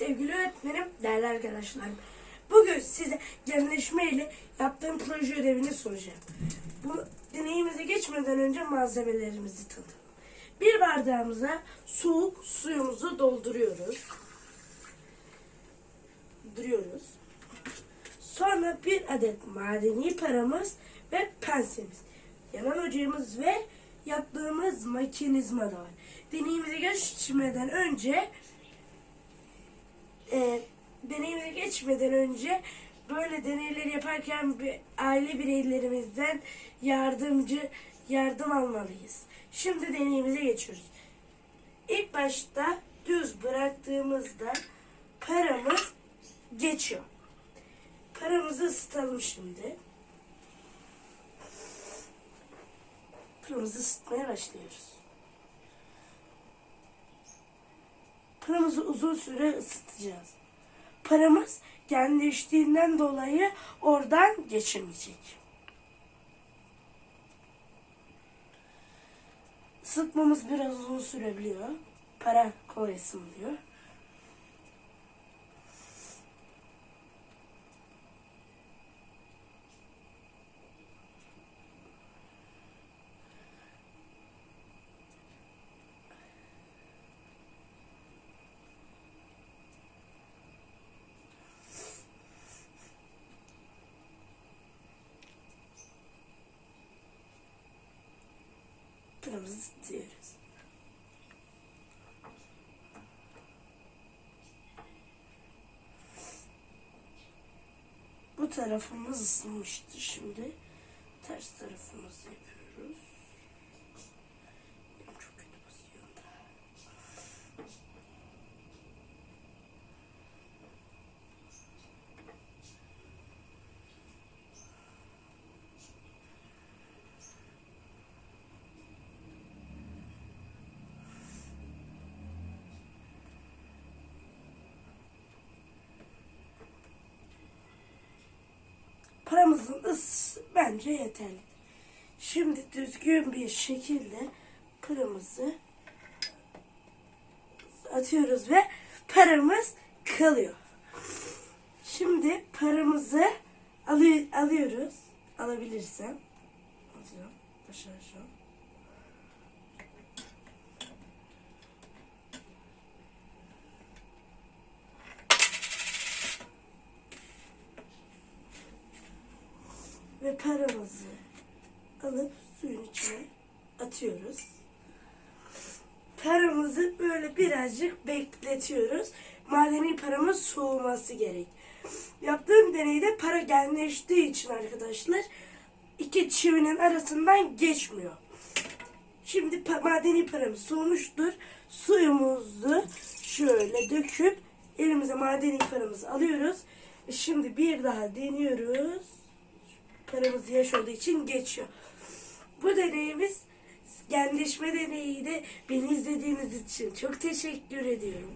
sevgili öğretmenim, değerli arkadaşlarım. Bugün size genleşme ile yaptığım proje ödevini soracağım. Bu deneyimize geçmeden önce malzemelerimizi tanıtalım. Bir bardağımıza soğuk suyumuzu dolduruyoruz. Duruyoruz. Sonra bir adet madeni paramız ve pensemiz. Yanan ocağımız ve yaptığımız makinizma da var. Deneyimize geçmeden önce e, deneyimize geçmeden önce böyle deneyleri yaparken bir aile bireylerimizden yardımcı yardım almalıyız. Şimdi deneyimize geçiyoruz. İlk başta düz bıraktığımızda paramız geçiyor. Paramızı ısıtalım şimdi. Paramızı ısıtmaya başlıyoruz. Paramızı uzun süre ısıtacağız. Paramız genleştiğinden dolayı oradan geçemeyecek. Isıtmamız biraz uzun sürebiliyor. Para kolay ısınmıyor. Paramızı ısıtıyoruz. Bu tarafımız ısınmıştı şimdi. Ters tarafımızı yapıyoruz. Benim çok kötü basıyor da. Isı bence yeterli. Şimdi düzgün bir şekilde paramızı atıyoruz ve paramız kalıyor. Şimdi paramızı alı- alıyoruz. Alabilirsem. Alacağım. Başaracağım. Ve paramızı alıp suyun içine atıyoruz. Paramızı böyle birazcık bekletiyoruz. Madeni paramız soğuması gerek. Yaptığım deneyde para genleştiği için arkadaşlar iki çivinin arasından geçmiyor. Şimdi pa- madeni paramız soğumuştur. Suyumuzu şöyle döküp elimize madeni paramızı alıyoruz. E Şimdi bir daha deniyoruz. Paramız yaş olduğu için geçiyor. Bu deneyimiz genleşme deneyiydi. Beni izlediğiniz için çok teşekkür ediyorum.